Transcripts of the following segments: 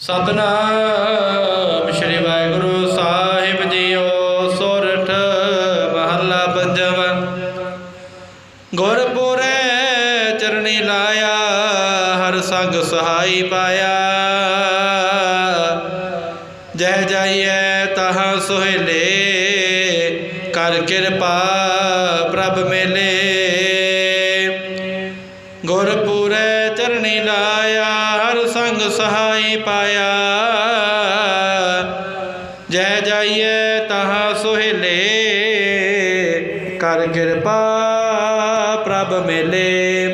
ਸਤਨਾਮ ਸ੍ਰੀ ਵਾਹਿਗੁਰੂ ਸਾਹਿਬ ਜੀਓ, ਸੁਰਠ ਮਹੱਲਾ ਪੰਜਵਾਂ ਗੁਰਪੁਰੈ ਚਰਣੀ ਲਾਇਆ, ਹਰ ਸੰਗ ਸਹਾਈ ਪਾਇਆ। ਜਹ ਜਾਈਐ ਤਹਾਂ ਸੁਹੇਲੇ, ਕਰ ਕਿਰਪਾ ਪ੍ਰਭ ਮੇਲੇ। ਗੁਰਪੁਰੇ ਚਰਣੀ ਲਾਇਆ ਹਰ ਸਹਾਈ ਪਾਇਆ। ਜੈ ਜਾਈਏ ਤਹਾਂ ਸੁਹੇਲੇ, ਕਰ ਕਿਰਪਾ ਪ੍ਰਭ ਮੇਲੇ।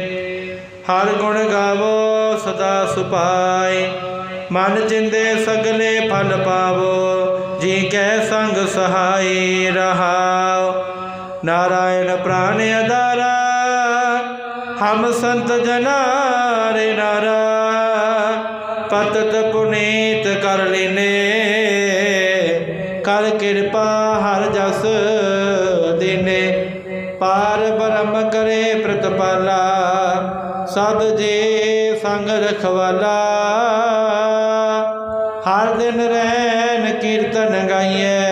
ਹਰ ਗੁਣ ਗਾਵੋ, ਸਦਾ ਸੁਪਾਈ ਮਨ ਜਿੰਦੇ ਸਗਲੇ ਫਲ ਪਾਵੋ, ਜੀ ਕੈ ਸੰਗ ਸਹਾਈ ਰਹਾਓ। ਨਾਰਾਇਣ ਪ੍ਰਾਨ ਅਦਾਰਾ ਹਮ ਸੰਤ ਜਨਾ ਰੇ ਨਾਰਾ। ਪਤਤ ਪੁਨੀਤ ਕਰ ਲੈਨੇ। ਕਰ ਕਿਰਪਾ ਹਰ ਜਸ ਦਿਨੇ। ਪਾਰ ਬ੍ਰਹਮ ਕਰੇ ਪ੍ਰਤਪਾਲਾ। ਸਦ ਜੇ ਸੰਗ ਰਖਵਾਲਾ। ਹਰ ਦਿਨ ਰਹਿਣ ਕੀਰਤਨ ਗਾਈਏ